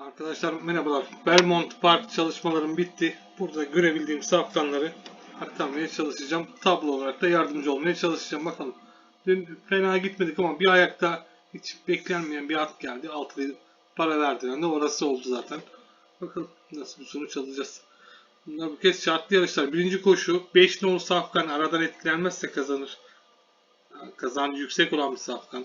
Arkadaşlar merhabalar. Belmont Park çalışmalarım bitti. Burada görebildiğim safkanları aktarmaya çalışacağım. Tablo olarak da yardımcı olmaya çalışacağım. Bakalım. Dün fena gitmedik ama bir ayakta hiç beklenmeyen bir at geldi. Altı para verdiren de orası oldu zaten. Bakalım nasıl bir sonuç alacağız. Bunlar bu kez şartlı yarışlar. Birinci koşu 5 nolu safkan aradan etkilenmezse kazanır. Kazancı yüksek olan bir safkan.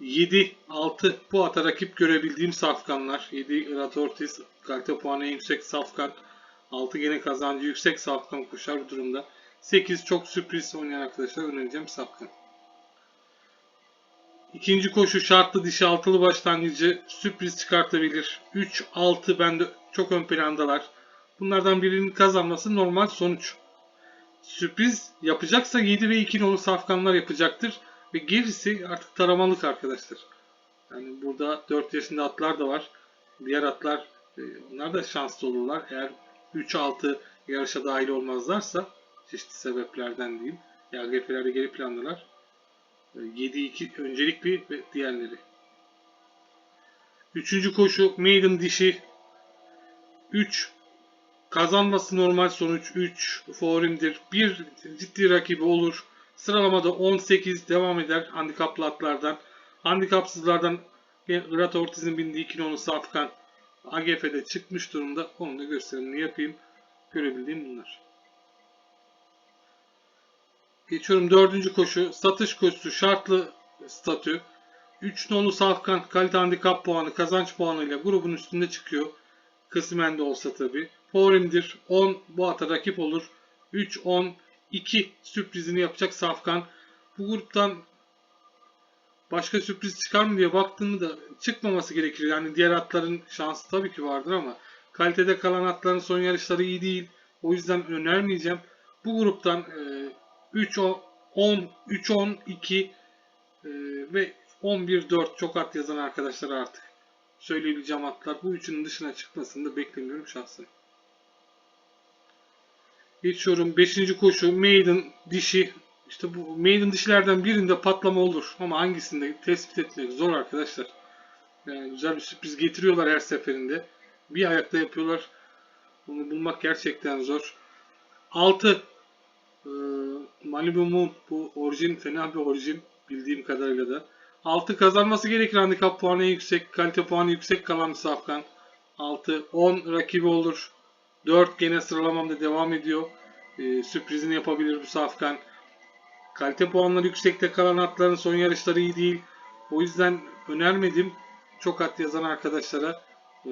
7, 6 bu ata rakip görebildiğim safkanlar. 7 Irat Ortiz, kalite puanı yüksek safkan. 6 gene kazancı yüksek safkan koşar bu durumda. 8 çok sürpriz oynayan arkadaşlar önereceğim safkan. İkinci koşu şartlı dişi altılı başlangıcı sürpriz çıkartabilir. 3, 6 bende çok ön plandalar. Bunlardan birinin kazanması normal sonuç. Sürpriz yapacaksa 7 ve 2 nolu safkanlar yapacaktır. Ve gerisi artık taramalık arkadaşlar. Yani burada 4 yaşında atlar da var. Diğer atlar e, onlar da şanslı olurlar. Eğer 3-6 yarışa dahil olmazlarsa çeşitli sebeplerden diyeyim. YGF'lerde geri plandalar. 7-2 öncelikli ve diğerleri. Üçüncü koşu Maiden dişi 3 kazanması normal sonuç 3 favorimdir. Bir ciddi rakibi olur. Sıralamada 18 devam eder handikaplı atlardan. Handikapsızlardan Irat Ortiz'in bindiği 2 nolu Safkan AGF'de çıkmış durumda. Onu da gösterimini yapayım. Görebildiğim bunlar. Geçiyorum dördüncü koşu. Satış koşusu şartlı statü. 3 nolu Safkan kalite handikap puanı kazanç puanıyla grubun üstünde çıkıyor. Kısmen de olsa tabi. Favorimdir. 10 bu ata rakip olur. 3, 10, 2 sürprizini yapacak Safkan. Bu gruptan başka sürpriz çıkar mı diye baktığımda da çıkmaması gerekir. Yani diğer atların şansı tabii ki vardır ama kalitede kalan atların son yarışları iyi değil. O yüzden önermeyeceğim. Bu gruptan e, 3 10 3 10 2 ve 11 4 çok at yazan arkadaşlar artık söyleyebileceğim atlar. Bu üçünün dışına çıkmasını da beklemiyorum şahsen. Geçiyorum 5. koşu Maiden dişi. İşte bu Maiden dişilerden birinde patlama olur ama hangisinde tespit etmek zor arkadaşlar. Yani güzel bir sürpriz getiriyorlar her seferinde. Bir ayakta yapıyorlar. Bunu bulmak gerçekten zor. 6 ee, Malibu Moon bu orijin fena bir orijin bildiğim kadarıyla da. 6 kazanması gerekir handikap puanı yüksek, kalite puanı yüksek kalan bir safkan. 6 10 rakibi olur. 4 gene sıralamamda devam ediyor. Ee, sürprizini yapabilir bu safkan. Kalite puanları yüksekte kalan atların son yarışları iyi değil. O yüzden önermedim. Çok at yazan arkadaşlara. Ee,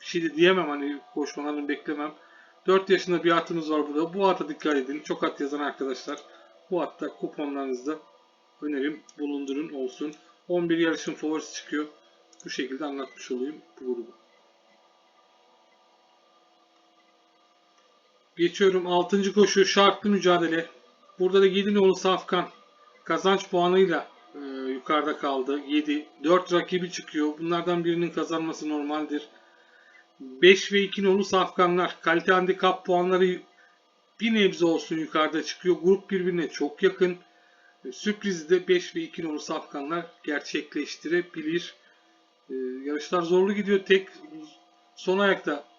bir şey de diyemem hani koşmalarını beklemem. 4 yaşında bir atımız var burada. Bu ata dikkat edin. Çok at yazan arkadaşlar. Bu atta kuponlarınızda önerim bulundurun olsun. 11 yarışın favorisi çıkıyor. Bu şekilde anlatmış olayım bu grubu. Geçiyorum 6. koşu şartlı mücadele. Burada da 7 nolu Safkan kazanç puanıyla e, yukarıda kaldı. 7. 4 rakibi çıkıyor. Bunlardan birinin kazanması normaldir. 5 ve 2 nolu Safkanlar kalite handikap puanları bir nebze olsun yukarıda çıkıyor. Grup birbirine çok yakın. Sürprizi de 5 ve 2 nolu Safkanlar gerçekleştirebilir. E, yarışlar zorlu gidiyor. Tek son ayakta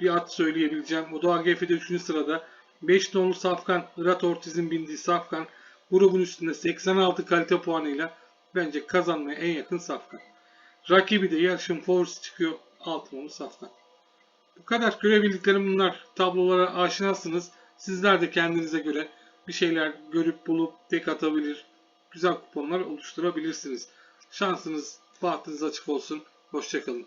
bir at söyleyebileceğim. O da AGF'de 3. sırada. 5 nolu Safkan, Irat Ortiz'in bindiği Safkan grubun üstünde 86 kalite puanıyla bence kazanmaya en yakın Safkan. Rakibi de yarışın favorisi çıkıyor. 6 nolu Safkan. Bu kadar görebildiklerim bunlar. Tablolara aşinasınız. Sizler de kendinize göre bir şeyler görüp bulup tek atabilir. Güzel kuponlar oluşturabilirsiniz. Şansınız, bahtınız açık olsun. Hoşçakalın.